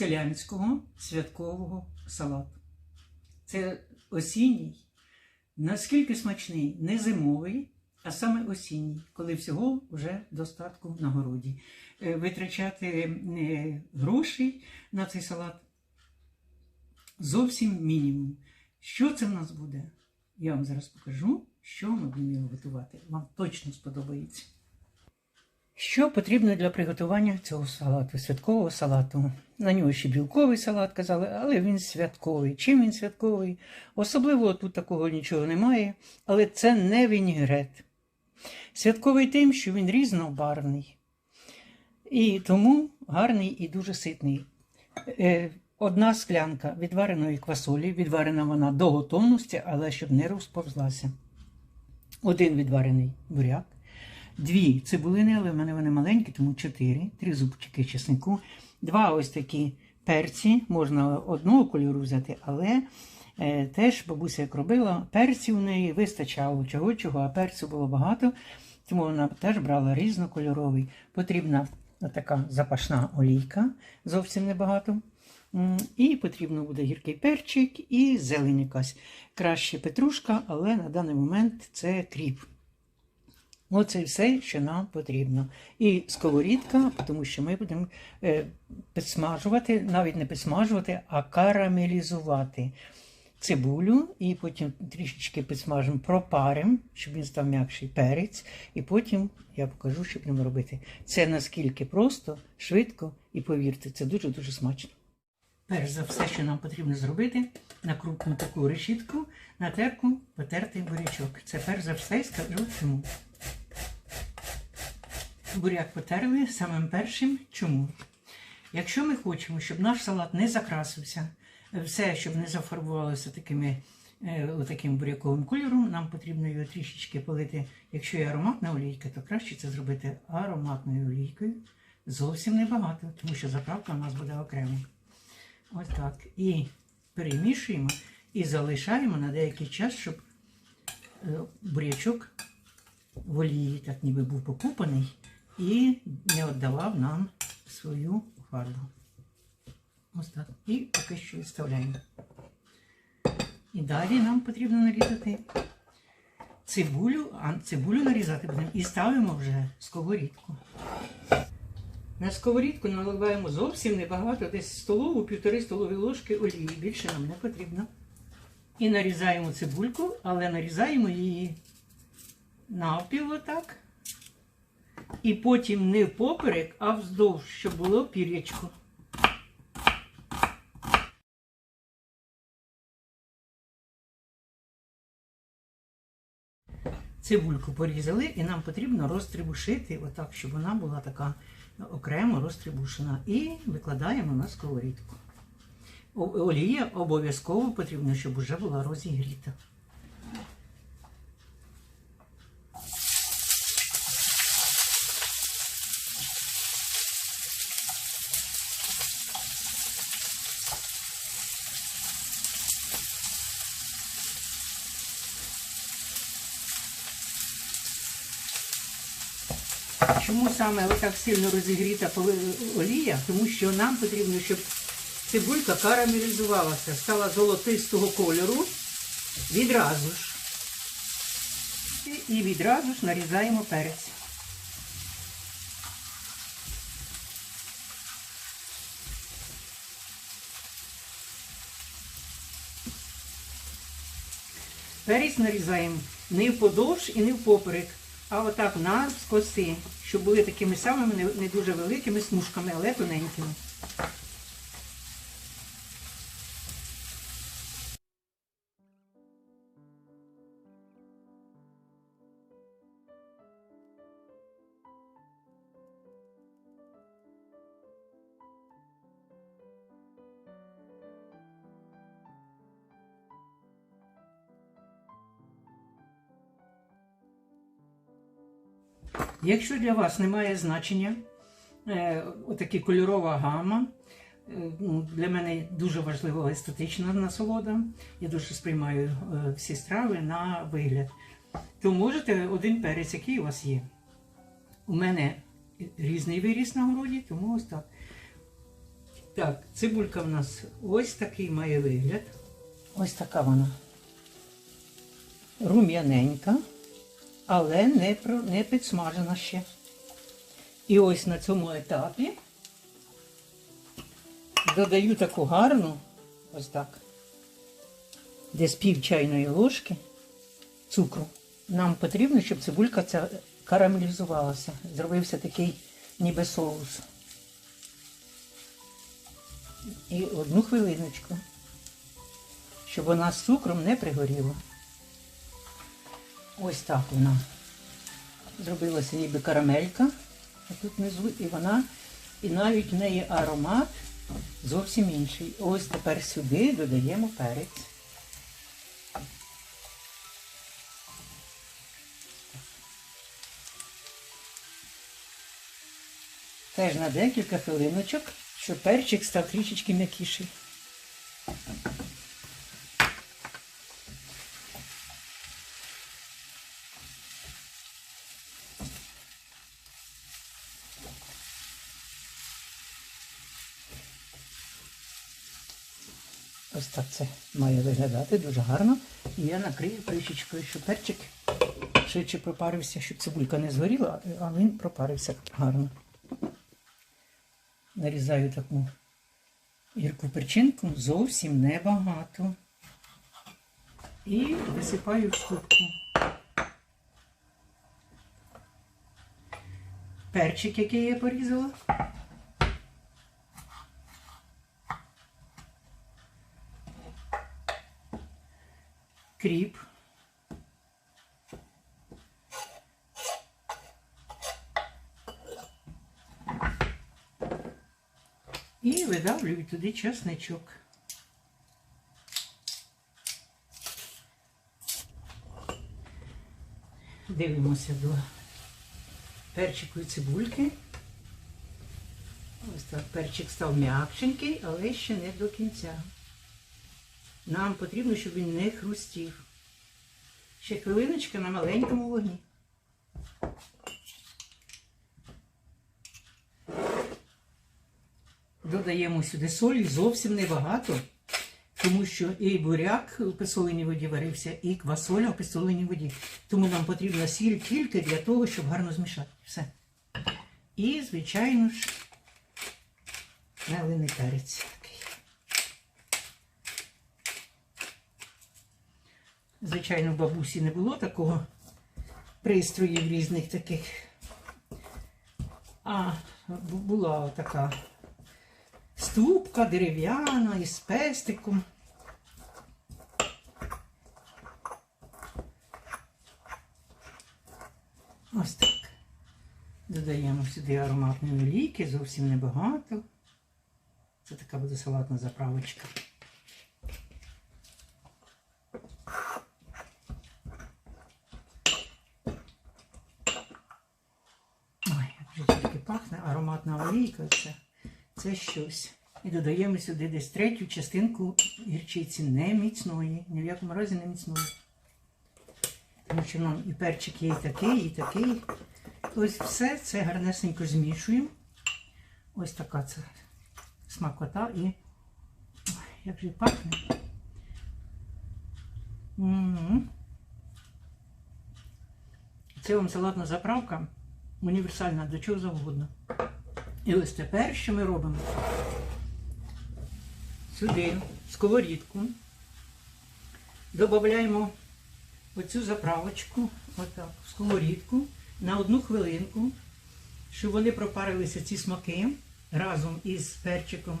селянського святкового салату. Це осінній, наскільки смачний, не зимовий, а саме осінній, коли всього вже достатку на городі. Е, Витрачати е, грошей на цей салат зовсім мінімум. Що це в нас буде? Я вам зараз покажу, що ми будемо готувати. Вам точно сподобається. Що потрібно для приготування цього салату, святкового салату? На нього ще білковий салат казали, але він святковий. Чим він святковий? Особливо тут такого нічого немає, але це не вінігрет. Святковий тим, що він різнобарвний. І тому гарний і дуже ситний. Е, Одна склянка відвареної квасолі, відварена вона до готовності, але щоб не розповзлася. Один відварений буряк, дві цибулини, але в мене вони маленькі, тому чотири, три зубчики чеснику, два ось такі перці, можна одного кольору взяти, але е, теж бабуся як робила, перців у неї вистачало чого чого, а перцю було багато, тому вона теж брала різнокольоровий. Потрібна така запашна олійка, зовсім небагато. І потрібно буде гіркий перчик і зелень якась. Краще петрушка, але на даний момент це кріп. Оце все, що нам потрібно. І сковорідка, тому що ми будемо е, підсмажувати, навіть не підсмажувати, а карамелізувати цибулю, і потім трішечки підсмажимо, пропаримо, щоб він став м'якший перець. І потім я покажу, що будемо робити. Це наскільки просто, швидко і повірте, це дуже-дуже смачно. Перш за все, що нам потрібно зробити, на крупну таку решітку, на терку потертий бурячок. Це перш за все скажу чому. Буряк потерли самим першим чому. Якщо ми хочемо, щоб наш салат не закрасився, все, щоб не зафарбувалося такими, е, таким буряковим кольором, нам потрібно його трішечки полити. Якщо є ароматна олійка, то краще це зробити ароматною олійкою. Зовсім небагато, тому що заправка у нас буде окремо. Ось так. І перемішуємо і залишаємо на деякий час, щоб е, бурячок в олії так ніби був покупаний і не віддавав нам свою фарбу. Ось так. І поки що відставляємо. І далі нам потрібно нарізати цибулю, а цибулю нарізати будемо і ставимо вже сковорідку. На сковорідку наливаємо зовсім небагато, десь столову, півтори столові ложки олії. Більше нам не потрібно. І нарізаємо цибульку, але нарізаємо її навпіл отак. І потім не впоперек, а вздовж, щоб було пір'ячко. Цибульку порізали і нам потрібно розтрибушити, отак, щоб вона була така окремо розтрибушена. І викладаємо на сковорідку. Олія обов'язково потрібно, щоб вже була розігріта. Чому саме отак сильно розігріта олія? Тому що нам потрібно, щоб цибулька карамелізувалася, стала золотистого кольору відразу ж. І відразу ж нарізаємо перець. Перець нарізаємо не вподовж і не впоперек, а отак навскоси, щоб були такими самими не, не дуже великими смужками, але тоненькими. Якщо для вас немає значення е, отакі кольорова гама, е, ну, для мене дуже важлива естетична насолода. Я дуже сприймаю е, всі страви на вигляд. То можете один перець, який у вас є. У мене різний виріс на городі, тому ось так. Так, цибулька в нас ось такий має вигляд. Ось така вона. Рум'яненька, але не, не підсмажена ще. І ось на цьому етапі додаю таку гарну, ось так, десь пів чайної ложки цукру. Нам потрібно, щоб цибулька ця карамелізувалася. Зробився такий ніби соус. І одну хвилиночку, щоб вона з цукром не пригоріла. Ось так вона зробилася ніби карамелька. Тут внизу і вона, і навіть в неї аромат зовсім інший. Ось тепер сюди додаємо перець. Теж на декілька хвилиночок, щоб перчик став трішечки м'якіший. Ось так це має виглядати дуже гарно. І я накрию кришечкою, щоб перчик швидше пропарився, щоб цибулька не згоріла, а він пропарився гарно. Нарізаю таку гірку перчинку зовсім небагато. І висипаю в ступку. Перчик, який я порізала. Кріп. І видавлюю туди чесничок. Дивимося до перчику і цибульки. Ось так перчик став м'якшенький, але ще не до кінця. Нам потрібно, щоб він не хрустів. Ще хвилиночка на маленькому вогні. Додаємо сюди солі зовсім небагато, тому що і буряк у посоленій воді варився, і квасоля у посоленій воді. Тому нам потрібна сіль тільки для того, щоб гарно змішати. Все. І, звичайно ж, мелений перець Звичайно, в бабусі не було такого пристроїв різних таких. А була така ступка дерев'яна із пестиком. Ось так. Додаємо сюди ароматної олійки, зовсім небагато. Це така буде салатна заправочка. Ой, як вже тільки пахне, ароматна олійка, це, це щось. І додаємо сюди десь третю частинку гірчиці, не міцної, ні в якому разі не міцної. Тому що нам і перчик є і такий, і такий. Ось все це гарнесенько змішуємо. Ось така це смакота і як же пахне. Це вам салатна заправка універсальна до чого завгодно. І ось тепер що ми робимо? Сюди, в сковорідку, додаємо оцю заправочку, отак, в сковорідку на одну хвилинку, щоб вони пропарилися ці смаки разом із перчиком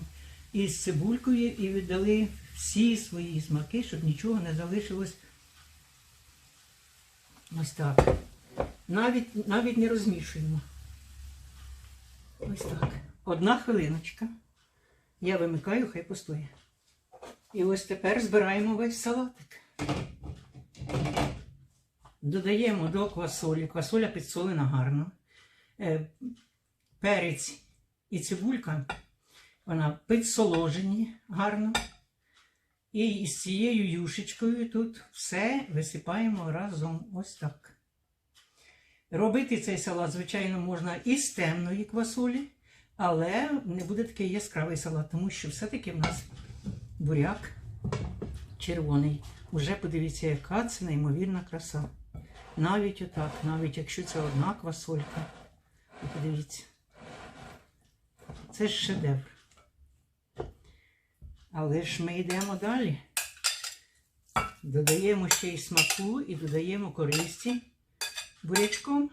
і з цибулькою і віддали всі свої смаки, щоб нічого не залишилось ось так. Навіть, навіть не розмішуємо. Ось так. Одна хвилиночка. Я вимикаю, хай постоє. І ось тепер збираємо весь салатик. Додаємо до квасолі. Квасоля підсолена гарно. Е, Перець і цибулька, вона підсоложені гарно. І з цією юшечкою тут все висипаємо разом ось так. Робити цей салат, звичайно, можна із темної квасолі, Але не буде такий яскравий салат, тому що все-таки в нас буряк червоний. Уже подивіться, яка це неймовірна краса. Навіть отак, навіть якщо це одна квасолька. Подивіться. Це ж шедевр. Але ж ми йдемо далі. Додаємо ще й смаку і додаємо користі бурячком.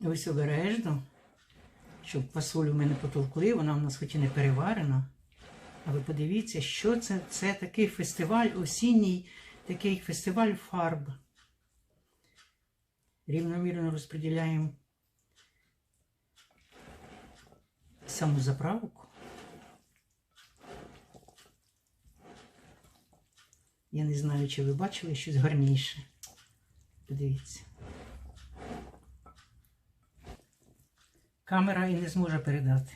Ось обережно, щоб фасоль у мене потовкли, вона в нас хоч і не переварена. А ви подивіться, що це? Це такий фестиваль, осінній такий фестиваль фарб. Рівномірно розподіляємо саму заправку. Я не знаю, чи ви бачили щось гарніше. Подивіться. Камера і не зможе передати.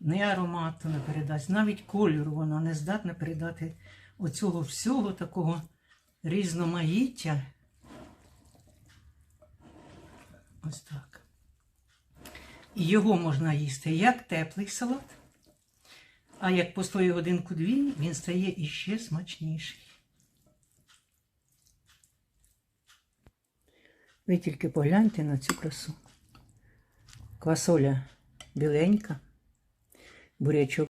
Ні аромату не передасть, навіть кольору вона не здатна передати оцього всього такого різноманіття. Ось так. І його можна їсти як теплий салат, а як постоїть годинку-дві, він стає іще смачніший. Ви тільки погляньте на цю красу. Квасоля біленька, бурячок